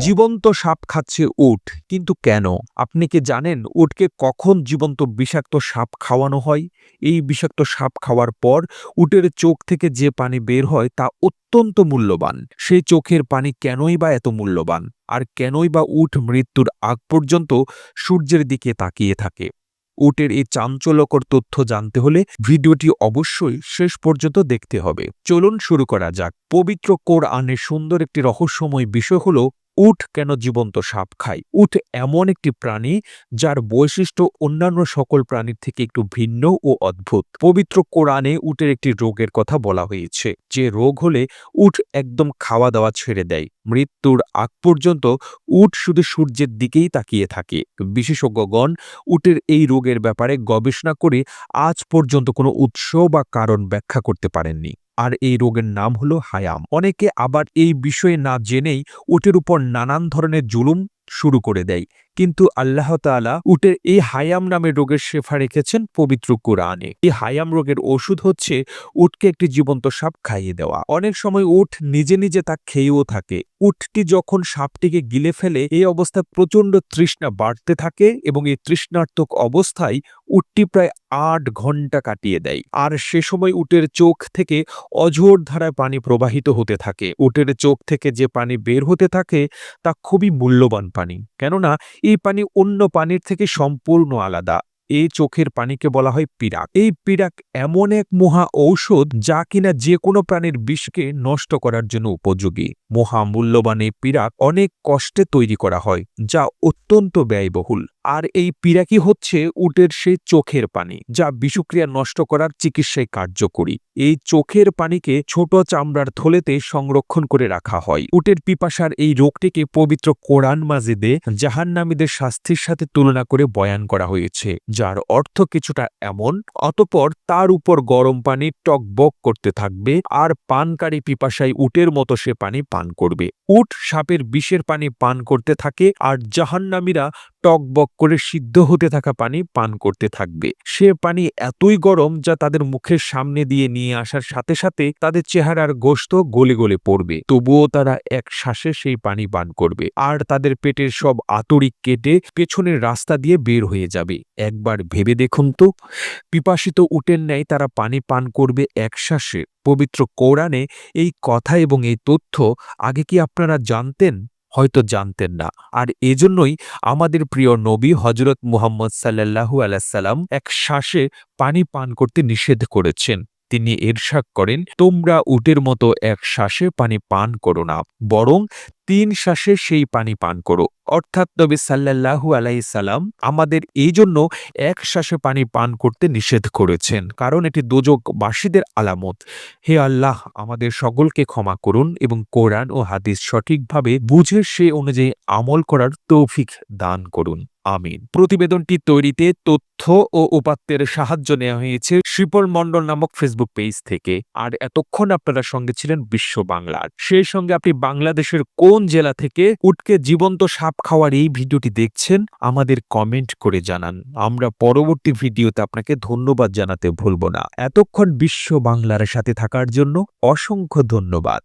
জীবন্ত সাপ খাচ্ছে উট, কিন্তু কেন? আপনি কি জানেন উটকে কখন জীবন্ত বিষাক্ত সাপ খাওয়ানো হয়? এই বিষাক্ত সাপ খাওয়ার পর উটের চোখ থেকে যে পানি বের হয় তা অত্যন্ত মূল্যবান। সেই চোখের পানি কেনই বা এত মূল্যবান? আর কেনই বা উট মৃত্যুর আগ পর্যন্ত সূর্যের দিকে তাকিয়ে থাকে? উটের এই চাঞ্চল্যকর তথ্য জানতে হলে ভিডিওটি অবশ্যই শেষ পর্যন্ত দেখতে হবে। চলুন শুরু করা যাক। পবিত্র কোরআনের সুন্দর একটি রহস্যময় বিষয় হলো উট কেন জীবন্ত সাপ খায়? উট এমন একটি প্রাণী যার বৈশিষ্ট্য অন্যান্য সকল প্রাণীর থেকে একটু ভিন্ন ও অদ্ভুত। পবিত্র কোরআনে উটের একটি রোগের কথা বলা হয়েছে। যে রোগ হলে উট একদম খাওয়া দাওয়া ছেড়ে দেয়। মৃত্যুর আগ পর্যন্ত উট শুধু সূর্যের দিকেই তাকিয়ে থাকে। বিশেষজ্ঞগণ উটের এই রোগের ব্যাপারে গবেষণা করে আজ পর্যন্ত কোনো উৎস বা কারণ ব্যাখ্যা করতে পারেননি। আর এই রোগের নাম হল হায়াম। অনেকে আবার এই বিষয়ে না জেনেই ওটের উপর নানান ধরনের জুলুম শুরু করে দেয়। কিন্তু আল্লাহ তাআলা উটের এই হায়াম নামের রোগের শেফা রেখেছেন পবিত্র কোরআনে। এই হায়াম রোগের ওষুধ হচ্ছে উটকে একটি জীবন্ত সাপ খাইয়ে দেওয়া। অনেক সময় উট নিজে নিজে তা খেয়েও থাকে। উটটি যখন সাপটিকে গিলে ফেলে, এই অবস্থায় প্রচণ্ড তৃষ্ণা বাড়তে থাকে এবং এই তৃষ্ণার্তক অবস্থায় উটটি প্রায় আট ঘণ্টা কাটিয়ে দেয়। আর সে সময় উটের চোখ থেকে অঝোর ধারায় পানি প্রবাহিত হতে থাকে। উটের চোখ থেকে যে পানি বের হতে থাকে, তা খুবই মূল্যবান পানি। কেননা এই পানি অন্য পানির থেকে সম্পূর্ণ আলাদা। এই চোখের পানিকে বলা হয় পিরাক। এই পিরাক এমন এক মহা ঔষধ যা কিনা যে কোনো প্রাণীর বিষকে নষ্ট করার জন্য উপযোগী। মহা মূল্যবান এই পিরাক অনেক কষ্টে তৈরি করা হয়, যা অত্যন্ত ব্যয়বহুল। আর এই পিরাকি হচ্ছে উটের সেই চোখের পানি, যা বিষক্রিয়া নষ্ট করার চিকিৎসায় কার্যকরী। এই চোখের পানিকে ছোট চামড়ার থলেতে সংরক্ষণ করে রাখা হয়। উটের পিপাসার এই রোগটিকে পবিত্র কোরআন মাজিদে জাহান্নামীদের শাস্তির সাথে তুলনা করে বয়ান করা হয়েছে। যার অর্থ কিছুটা এমন, অতপর তার উপর গরম পানি টক বক করতে থাকবে আর পানকারী পিপাসায় উটের মতো সে পানি পান করবে। উট সাপের বিষের পানি পান করতে থাকে আর জাহান্নামীরা টকবক করে সিদ্ধ হতে থাকা পানি পান করতে থাকবে। সে পানি এতই গরম যা তাদের মুখের সামনে দিয়ে নিয়ে আসার সাথে সাথে তাদের চেহারার গোস্ত গলে গলে পড়বে। তবুও তারা এক শ্বাসে সেই পানি পান করবে আর তাদের পেটের সব আতরিক কেটে পেছনের রাস্তা দিয়ে বের হয়ে যাবে। একবার ভেবে দেখুন তো, পিপাসিত উটের ন্যায় তারা পানি পান করবে এক শ্বাসে। পবিত্র কোরআনে এই কথা এবং এই তথ্য আগে কি আপনারা জানতেন? হয়তো জানতেন না। আর এজন্যই আমাদের প্রিয় নবী হজরত মুহাম্মদ সাল্লাল্লাহু আলাইসাল্লাম এক শ্বাসে পানি পান করতে নিষেধ করেছেন। তিনি এরশাক করেন, তোমরা উটের মতো এক শ্বাসে পানি পান করো না, বরং তিন শ্বাসে সেই পানি পান করো। অর্থাৎ নবী সাল্লাল্লাহু আলাইসাল্লাম আমাদের এই জন্য এক শ্বাসে পানি পান করতে নিষেধ করেছেন। কারণ এটি দোজকবাসীদের আলামত। হে আল্লাহ, আমাদের সকলকে ক্ষমা করুন এবং কোরআন ও হাদিস সঠিকভাবে বুঝে সে অনুযায়ী আমল করার তৌফিক দান করুন। আমিন। প্রতিবেদনটি তৈরিতে তথ্য ও উপাত্তের সাহায্য নেওয়া হয়েছে শিপল মণ্ডল নামক ফেসবুক পেজ থেকে। আর এতক্ষণ আপনারা সঙ্গে ছিলেন বিশ্ব বাংলার। সেই সঙ্গে আপনি বাংলাদেশের কোন জেলা থেকে উটকে জীবন্ত সাপ খাওয়ার এই ভিডিওটি দেখছেন, আমাদের কমেন্ট করে জানান। আমরা পরবর্তী ভিডিওতে আপনাকে ধন্যবাদ জানাতে ভুলব না। এতক্ষণ বিশ্ব বাংলার সাথে থাকার জন্য অসংখ্য ধন্যবাদ।